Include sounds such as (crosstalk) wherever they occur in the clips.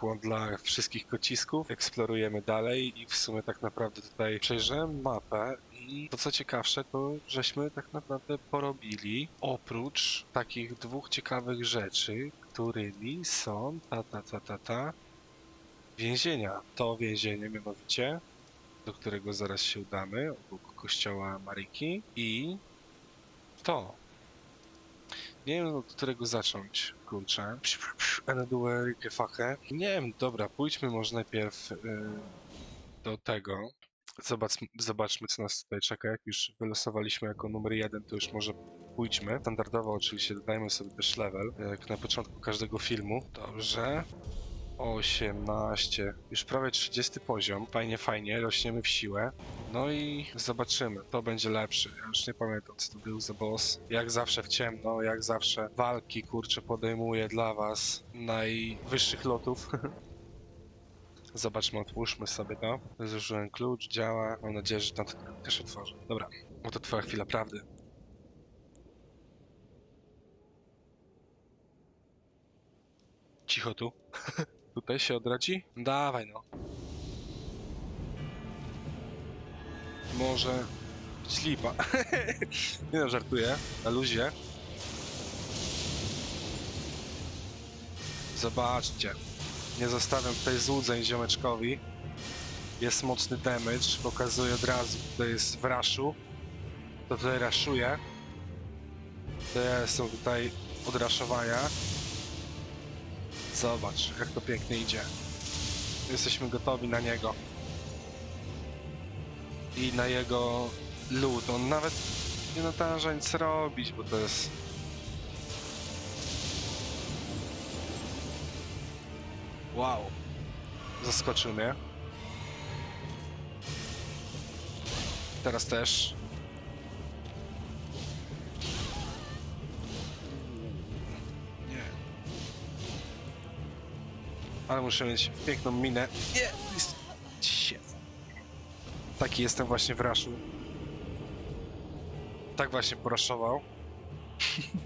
pokłon dla wszystkich kocisków. Eksplorujemy dalej i w sumie tak naprawdę tutaj przejrzałem mapę i to co ciekawsze, to żeśmy tak naprawdę porobili oprócz takich dwóch ciekawych rzeczy, którymi są ta ta ta ta ta więzienia. To więzienie mianowicie, do którego zaraz się udamy, obok kościoła Maryki i to. Nie wiem, od którego zacząć, kurczę. Enedue Fache. Nie wiem, dobra, pójdźmy może najpierw y, do tego. Zobacz, zobaczmy, co nas tutaj czeka. Jak już wylosowaliśmy jako numer jeden, to już może pójdźmy. Standardowo oczywiście dodajmy sobie też level, jak na początku każdego filmu. Dobrze. 18, już prawie 30 poziom. Fajnie, fajnie, rośniemy w siłę. No i zobaczymy, to będzie lepszy. Ja już nie pamiętam, co to był za boss. Jak zawsze w ciemno, jak zawsze walki, kurczę, podejmuję dla was najwyższych lotów. (laughs) Zobaczmy, otwórzmy sobie to. Zużyłem klucz, działa. Mam nadzieję, że tam to też otworzy. Dobra, oto twoja chwila prawdy. Cicho tu. (laughs) Tutaj się odradzi? Dawaj no. Może być lipa. (laughs) Nie no, żartuję. Na luzie. Zobaczcie. Nie zostawiam tutaj złudzeń ziomeczkowi. Jest mocny damage. Pokazuję od razu, to jest w raszu. To tutaj raszuje. To są tutaj odraszowania. Zobacz, jak to pięknie idzie. Jesteśmy gotowi na niego. I na jego lód. On nawet nie nadąża nic robić, bo to jest... Wow. Zaskoczył mnie. Teraz też. Ale muszę mieć piękną minę. Nie! Shit. Taki jestem właśnie w raszu. Tak właśnie poraszował. (laughs)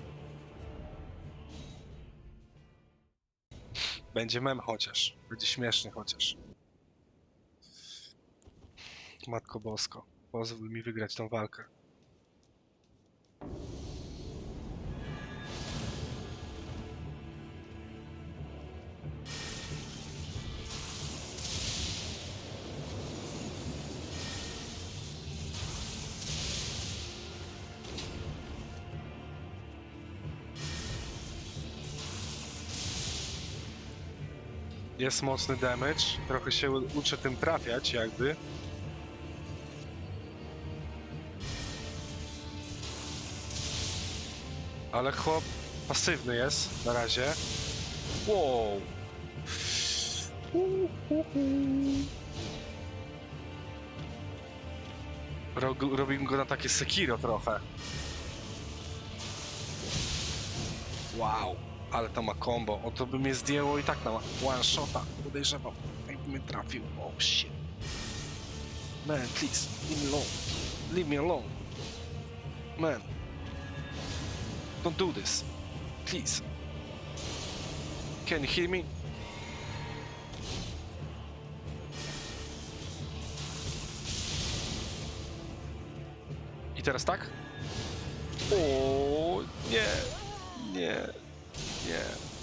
Będzie mem chociaż. Będzie śmieszny chociaż. Matko Bosko, pozwól mi wygrać tą walkę. Jest mocny damage. Trochę się uczę tym trafiać, jakby. Ale chłop pasywny jest na razie. Wow. Ro- Robimy go na takie Sekiro trochę. Wow, ale to ma combo. O to by mnie zdjęło i tak na one shota. Podejrzewam, jakby mnie trafił. Oh shit. Man, please, leave me alone. Leave me alone. Man. Don't do this. Please. Can you hear me? I teraz tak? O nie, nie, nie.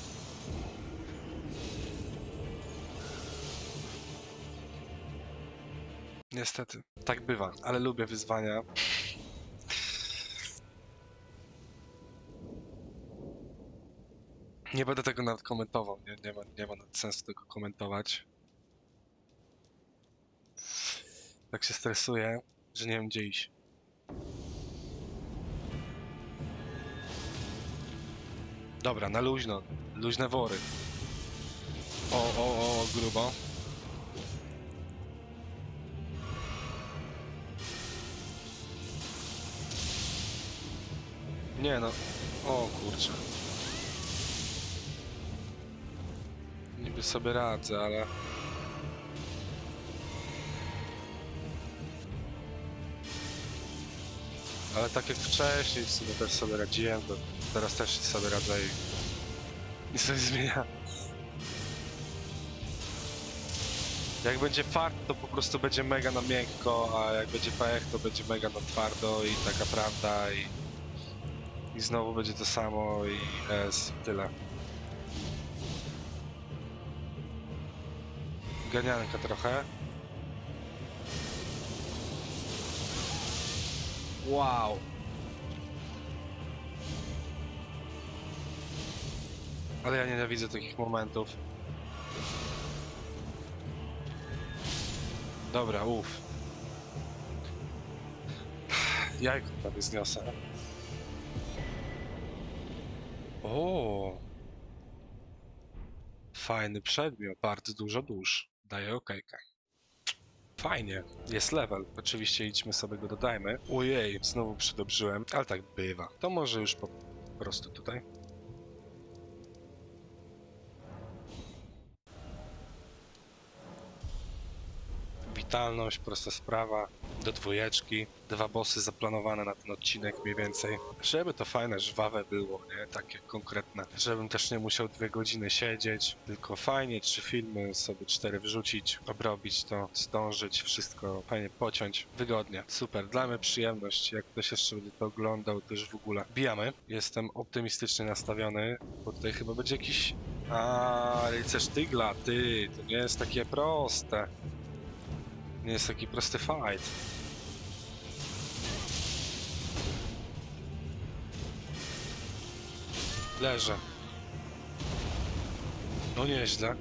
Niestety, tak bywa, ale lubię wyzwania. Nie będę tego nawet komentował, nie, nie, ma, nie ma sensu tego komentować. Tak się stresuję, że nie wiem gdzie iść. Dobra, na luźno. Luźne wory. O, o, o, grubo. Nie no. O kurczę. Niby sobie radzę, ale... Ale tak jak wcześniej w sumie też sobie radziłem, to teraz też sobie radzę i nic nie zmienia. Jak będzie fart, to po prostu będzie mega na miękko, a jak będzie pech, to będzie mega na twardo i taka prawda i... I znowu będzie to samo i es, tyle. Ganianka trochę. Wow. Ale ja nienawidzę takich momentów. Dobra, uff. Jajko prawie zniosę. O. Fajny przedmiot, bardzo dużo dusz. Daję okejkę. Fajnie, jest level. Oczywiście idźmy sobie go dodajmy. Ojej, znowu przydobrzyłem, ale tak bywa. To może już po prostu tutaj. Witalność, prosta sprawa, do dwójeczki, dwa bossy zaplanowane na ten odcinek mniej więcej. Żeby to fajne, żwawe było, nie? Takie konkretne. Żebym też nie musiał dwie godziny siedzieć, tylko fajnie trzy filmy sobie cztery wrzucić, obrobić to, zdążyć, wszystko fajnie pociąć, wygodnie. Super, dla mnie przyjemność. Jak ktoś jeszcze będzie to oglądał, to już w ogóle. Bijamy. Jestem optymistycznie nastawiony, bo tutaj chyba będzie jakiś... A, rycerz tygla, ty, to nie jest takie proste. Nie jest taki prosty fight. Leżę. No nieźle.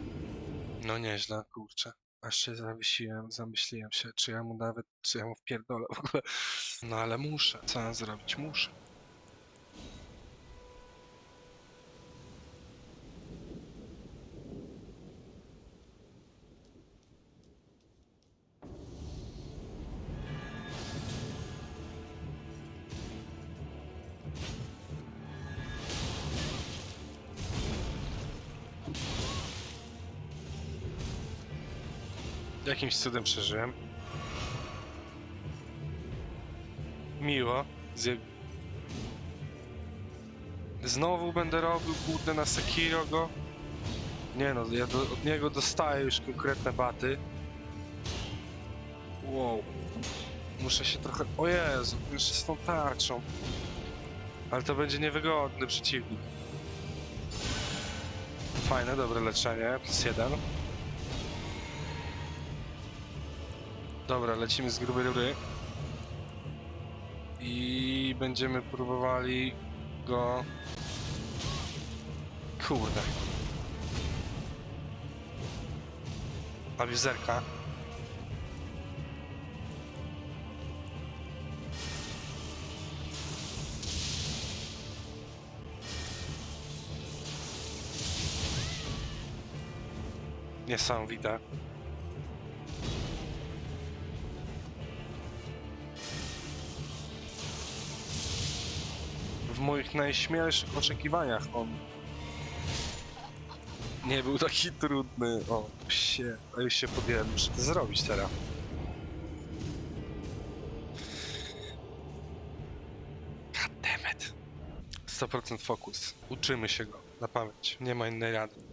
No nieźle, kurczę. Aż się zawiesiłem, zamyśliłem się, czy ja mu nawet, czy ja mu wpierdolę w ogóle. No ale muszę. Co mam zrobić? Muszę. Jakimś cudem przeżyłem. Miło. Zje... Znowu będę robił kurde na Sekiro go. Nie no, ja do, od niego dostaję już konkretne baty. Wow. Muszę się trochę... O Jezu, jeszcze z tą tarczą. Ale to będzie niewygodny przeciwnik. Fajne, dobre leczenie, plus jeden. Dobra, lecimy z grubej rury. I będziemy próbowali go... Kurde. Awizerka. Niesamowite. Moich najśmielszych oczekiwaniach on nie był taki trudny. O, się, a już się podjęłem, muszę to zrobić teraz. Goddammit. 100% fokus. Uczymy się go na pamięć. Nie ma innej rady.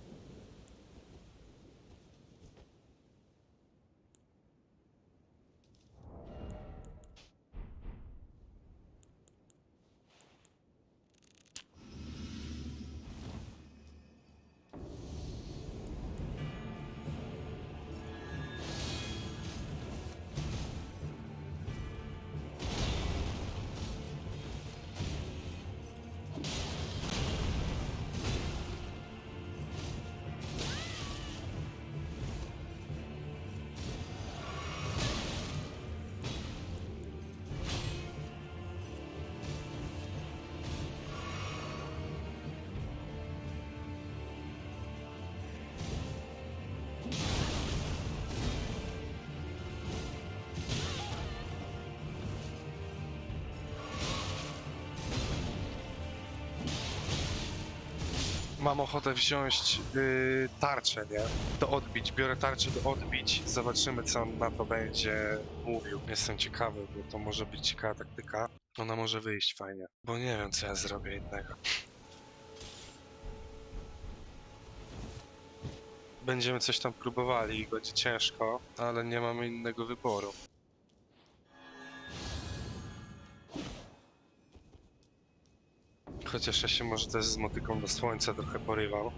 Mam ochotę wziąć yy, tarczę, nie? Do odbić. Biorę tarczę do odbić. Zobaczymy, co on na to będzie mówił. Jestem ciekawy, bo to może być ciekawa taktyka. Ona może wyjść fajnie. Bo nie wiem, co ja zrobię innego. będziemy coś tam próbowali i będzie ciężko, ale nie mamy innego wyboru. Chociaż ja się może też z motyką do słońca trochę porywam.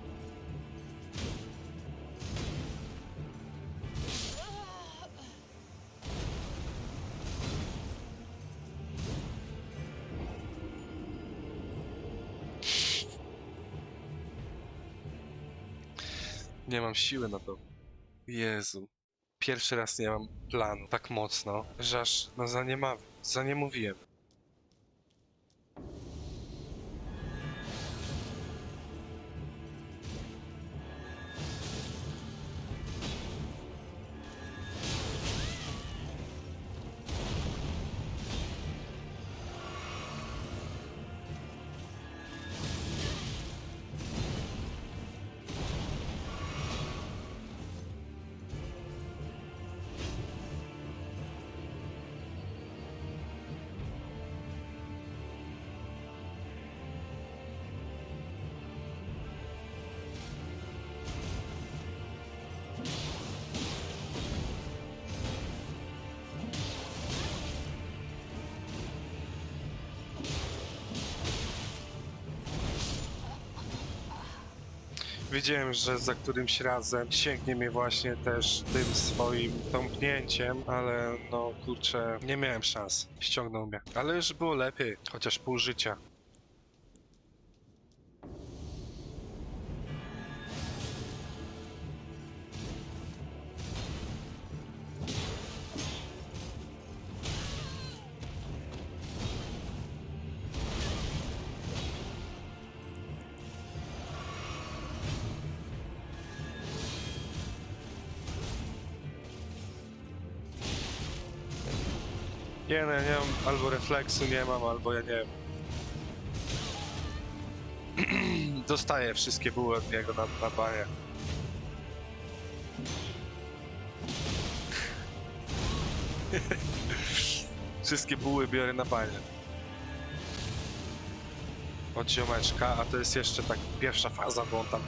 Nie mam siły na to. Jezu. Pierwszy raz nie mam planu tak mocno, że aż no za nie, Wiedziałem, że za którymś razem sięgnie mnie właśnie też tym swoim tąpnięciem, ale no kurczę, nie miałem szans. Ściągnął mnie. Ale już było lepiej, chociaż pół życia. Nie, no nie mam, albo refleksu nie mam, albo ja nie wiem. (clears throat) Dostaję wszystkie buły od niego na, na banie. (laughs) wszystkie buły biorę na banie. Od ziomeczka, a to jest jeszcze tak pierwsza faza, bo on tam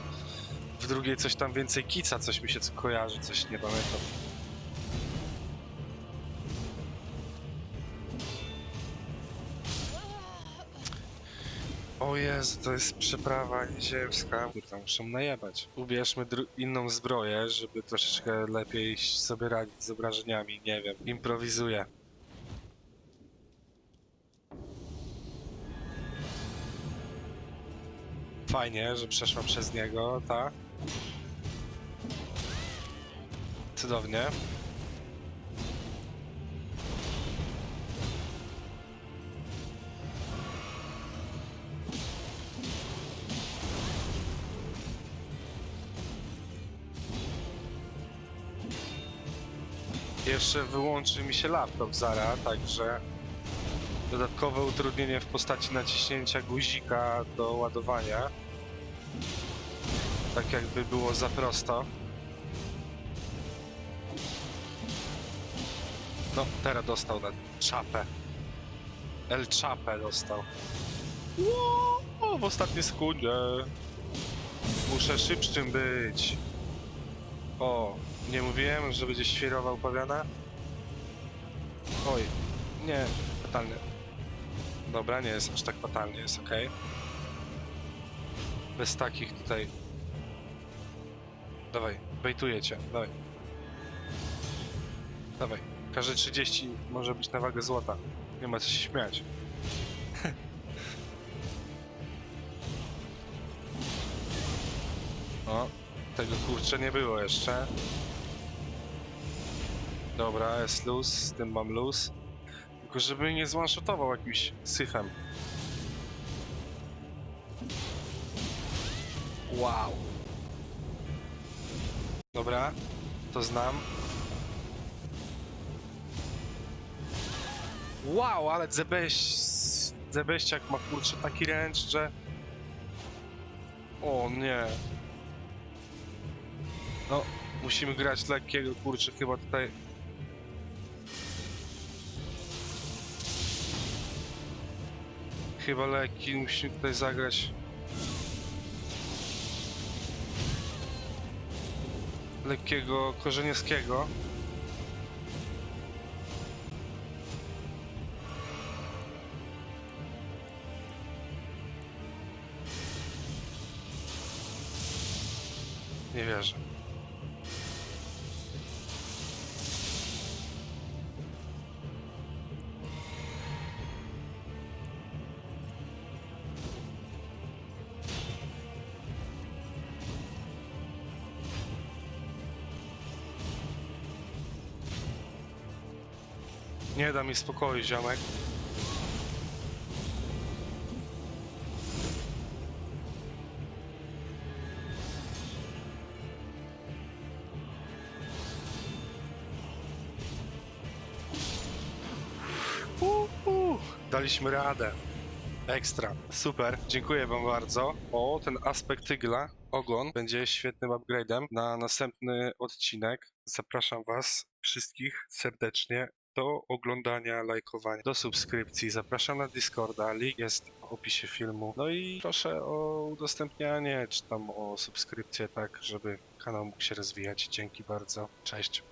w drugiej coś tam więcej kica, coś mi się co kojarzy, coś nie pamiętam. O Jezu, to jest przeprawa nieziemska. Kurwa, muszę najebać. Ubierzmy inną zbroję, żeby troszeczkę lepiej sobie radzić z obrażeniami. Nie wiem, improwizuję. Fajnie, że przeszła przez niego, tak? Cudownie. Jeszcze wyłączy mi się laptop zara, także dodatkowe utrudnienie w postaci naciśnięcia guzika do ładowania. Tak jakby było za prosto. No, teraz dostał na czapę. El Czapę dostał. Ło, w ostatniej sekundzie. Muszę szybszym być. O, nie mówiłem, że będzie świerował pawiana? Oj, nie, fatalnie. Dobra, nie jest aż tak fatalnie, jest ok. Bez takich tutaj. Dawaj, bejtuję cię, dawaj. Dawaj, każde 30 może być na wagę złota. Nie ma co się śmiać. (laughs) o, tego kurczę nie było jeszcze. Dobra, jest luz, z tym mam luz. Tylko żeby nie zwanshotował jakimś syfem. Wow. Dobra, to znam. Wow, ale Zebeś... Zebeściak ma kurczę taki ręcz, że... O nie. No, musimy grać lekkiego kurczę chyba tutaj. Chyba lekki musimy tutaj zagrać. lekkiego korzeniowskiego. Nie da mi spokoju, ziomek. Daliśmy radę. Ekstra, super, dziękuję wam bardzo. O, ten aspekt tygla, ogon, będzie świetnym upgrade'em na następny odcinek. Zapraszam was wszystkich serdecznie do oglądania, lajkowania, do subskrypcji. Zapraszam na Discorda, link jest w opisie filmu. No i proszę o udostępnianie, czy tam o subskrypcję, tak, żeby kanał mógł się rozwijać. Dzięki bardzo. Cześć.